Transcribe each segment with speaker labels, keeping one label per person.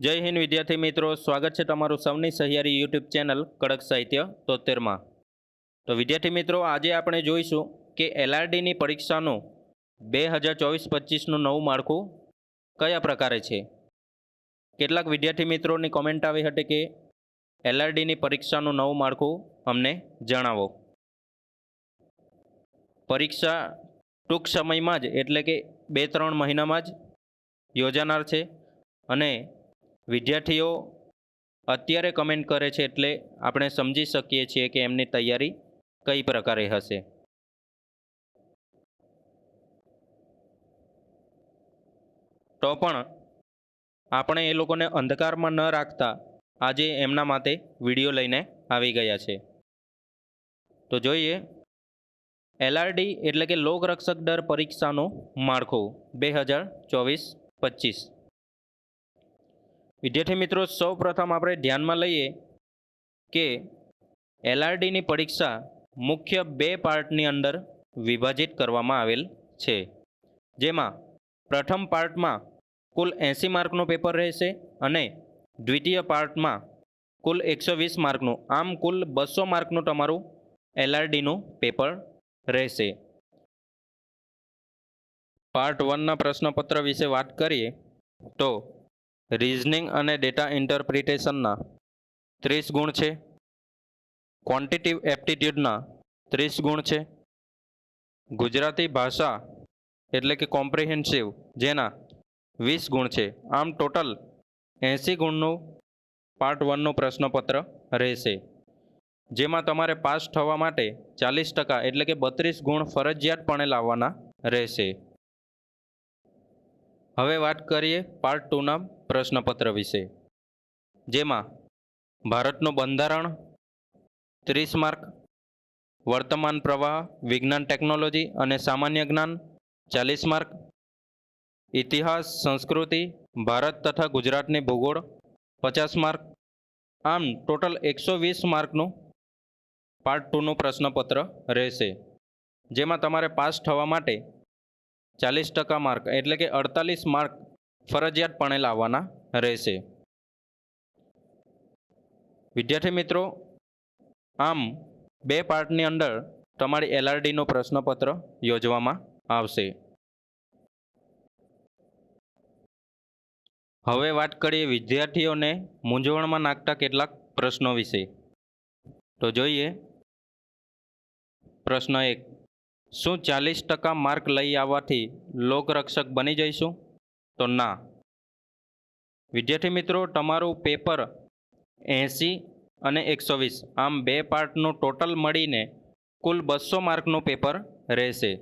Speaker 1: જય હિન્દ વિદ્યાર્થી મિત્રો, સ્વાગત છે તમારું સૌની સહિયારી યુટ્યુબ ચેનલ કડક સાહિત્ય તોતેરમાં. તો વિદ્યાર્થી મિત્રો, આજે આપણે જોઈશું કે એલઆરડીની પરીક્ષાનું બે હજાર ચોવીસ પચીસનું નવું માળખું કયા પ્રકારે છે? કેટલાક વિદ્યાર્થી મિત્રોની કોમેન્ટ આવી હતી કે એલઆરડીની પરીક્ષાનું નવું માળખું અમને જણાવો. પરીક્ષા ટૂંક સમયમાં જ, એટલે કે બે ત્રણ મહિનામાં જ યોજાનાર છે અને વિદ્યાર્થીઓ અત્યારે કમેન્ટ કરે છે એટલે આપણે સમજી શકીએ છીએ કે એમની તૈયારી કઈ પ્રકારે હશે. તો પણ આપણે એ લોકોને અંધકારમાં ન રાખતા આજે એમના માટે વીડિયો લઈને આવી ગયા છે. તો જોઈએ એલઆરડી એટલે કે લોકરક્ષક દર પરીક્ષાનું માળખું, બે હજાર ચોવીસ પચીસ. વિદ્યાર્થી મિત્રો સૌ પ્રથમ આપણે ધ્યાનમાં લઈએ કે એલઆરડીની પરીક્ષા મુખ્ય બે પાર્ટની અંદર વિભાજિત કરવામાં આવેલ છે. જેમાં પ્રથમ પાર્ટમાં કુલ એંસી માર્કનું પેપર રહેશે અને દ્વિતીય પાર્ટમાં કુલ એકસો વીસ માર્કનું, આમ કુલ બસો માર્કનું તમારું એલઆરડીનું પેપર રહેશે. પાર્ટ વનના પ્રશ્નપત્ર વિશે વાત કરીએ તો રિઝનિંગ અને ડેટા ઇન્ટરપ્રિટેશનના ત્રીસ ગુણ છે. ક્વોન્ટિટિવ એપ્ટિટ્યૂડના ત્રીસ ગુણ છે. ગુજરાતી ભાષા એટલે કે કોમ્પ્રિહેન્સિવ જેના વીસ ગુણ છે. આમ ટોટલ એંસી ગુણનું પાર્ટ વનનું પ્રશ્નપત્ર રહેશે. જેમાં તમારે પાસ થવા માટે ચાલીસ ટકા એટલે કે બત્રીસ ગુણ ફરજિયાતપણે લાવવાના રહેશે. હવે વાત કરીએ પાર્ટ ટુના પ્રશ્નપત્ર વિશે, જેમાં ભારતનું બંધારણ, ત્રીસ માર્ક, વર્તમાન પ્રવાહ, વિજ્ઞાન ટેકનોલોજી અને સામાન્ય જ્ઞાન, ચાલીસ માર્ક, ઇતિહાસ, સંસ્કૃતિ, ભારત તથા ગુજરાતની ભૂગોળ, પચાસ માર્ક, આમ ટોટલ એકસો વીસ માર્કનું પાર્ટ ટુનું પ્રશ્નપત્ર રહેશે, જેમાં તમારે પાસ થવા માટે ચાલીસ ટકા માર્ક, એટલે કે અડતાલીસ માર્ક ફરજિયાતપણે લાવવાના રહેશે. વિદ્યાર્થી મિત્રો, આમ બે પાર્ટની અંદર તમારી એલઆરડીનો પ્રશ્નપત્ર યોજવામાં આવશે. હવે વાત કરીએ વિદ્યાર્થીઓને મૂંઝવણમાં નાખતા કેટલાક પ્રશ્નો વિશે. તો જોઈએ પ્રશ્ન એક. શું ચાલીસ ટકા માર્ક લઈ આવવાથી લોકરક્ષક બની જઈશું? તો ના. વિદ્યાર્થી મિત્રો, તમારું પેપર એંસી અને એકસો વીસ, આમ બે પાર્ટનું ટોટલ મળીને કુલ બસો માર્કનું પેપર રહેશે.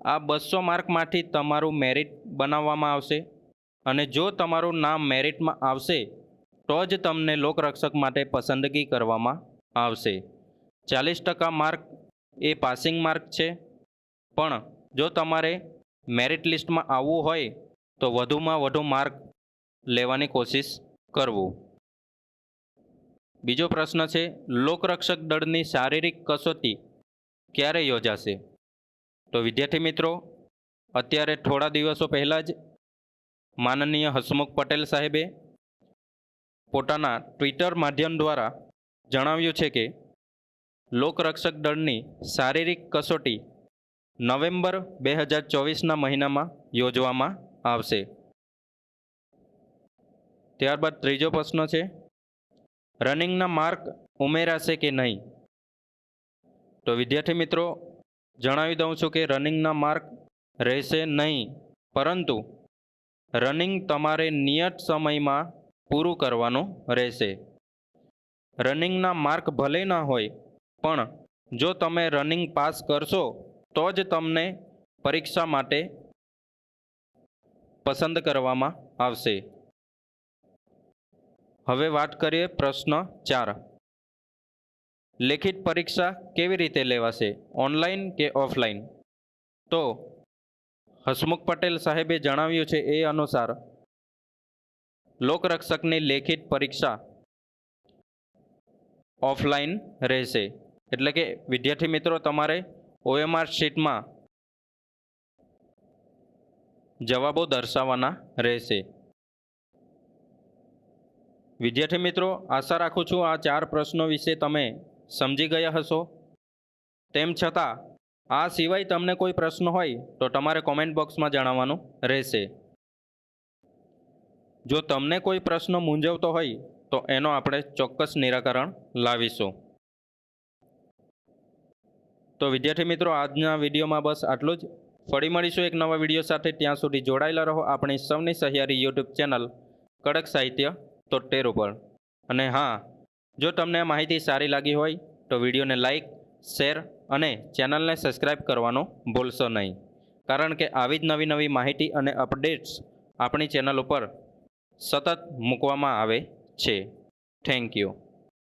Speaker 1: આ બસો માર્કમાંથી તમારું મેરિટ બનાવવામાં આવશે અને જો તમારું નામ મેરિટમાં આવશે, તો જ તમને લોકરક્ષક માટે પસંદગી કરવામાં આવશે. ચાલીસ ટકા માર્ક એ પાસિંગ માર્ક છે. પણ જો તમારે મેરિટ લિસ્ટમાં આવવું હોય, તો વધુમાં વધુ માર્ક લેવાની કોશિશ કરવું. બીજો પ્રશ્ન છે, લોકરક્ષક દળની શારીરિક કસોટી ક્યારે યોજાશે? તો વિદ્યાર્થી મિત્રો, અત્યારે થોડા દિવસો પહેલાં જ માનનીય હસમુખ પટેલ સાહેબે પોતાના ટ્વિટર માધ્યમ દ્વારા જણાવ્યું છે કે લોકરક્ષક દળની શારીરિક કસોટી નવેમ્બર બે હજાર ચોવીસના મહિનામાં યોજવામાં આવશે. ત્યારબાદ ત્રીજો પ્રશ્ન છે, રનિંગના માર્ક ઉમેરાશે કે નહીં? તો વિદ્યાર્થી મિત્રો, જણાવી દઉં છું કે રનિંગના માર્ક રહેશે નહીં, પરંતુ રનિંગ તમારે નિયત સમયમાં પૂરું કરવાનું રહેશે. રનિંગના માર્ક ભલે ન હોય પણ જો તમે રનિંગ પાસ કરશો, તો જ તમને પરીક્ષા માટે પસંદ કરવામાં આવશે. હવે વાત કરીએ પ્રશ્ન ચાર. લેખિત પરીક્ષા કેવી રીતે લેવાશે ઓનલાઈન કે ઓફલાઈન તો હસમુખ પટેલ સાહેબે જણાવ્યું છે એ અનુસાર, લોકરક્ષકની લેખિત પરીક્ષા ઓફલાઈન રહેશે. એટલે કે વિદ્યાર્થી મિત્રો, તમારે ઓએમઆર શીટમાં જવાબો દર્શાવવાના રહેશે. વિદ્યાર્થી મિત્રો, આશા રાખું છું આ ચાર પ્રશ્નો વિશે તમે સમજી ગયા હશો. તેમ છતાં, આ સિવાય તમને કોઈ પ્રશ્ન હોય, તો તમારે કોમેન્ટ બોક્સમાં જણાવવાનું રહેશે. જો તમને કોઈ પ્રશ્ન મૂંઝવતો હોય, તો એનો આપણે ચોક્કસ નિરાકરણ લાવીશું. તો વિદ્યાર્થી મિત્રો, આજના વિડીયોમાં બસ આટલું જ. ફરી મળીશું એક નવા વીડિયો સાથે. ત્યાં સુધી જોડાયેલા રહો આપણી સૌની સહિયારી યુટ્યુબ ચેનલ, કડક સાહિત્ય તોટેર ઉપર. અને હા, જો તમને આ માહિતી સારી લાગી હોય, તો વિડીયોને લાઈક, શેર અને ચેનલને સબસ્ક્રાઈબ કરવાનું ભૂલશો નહીં. કારણ કે આવી જ નવી નવી માહિતી અને અપડેટ્સ આપણી ચેનલ ઉપર સતત મૂકવામાં આવે છે. Thank you.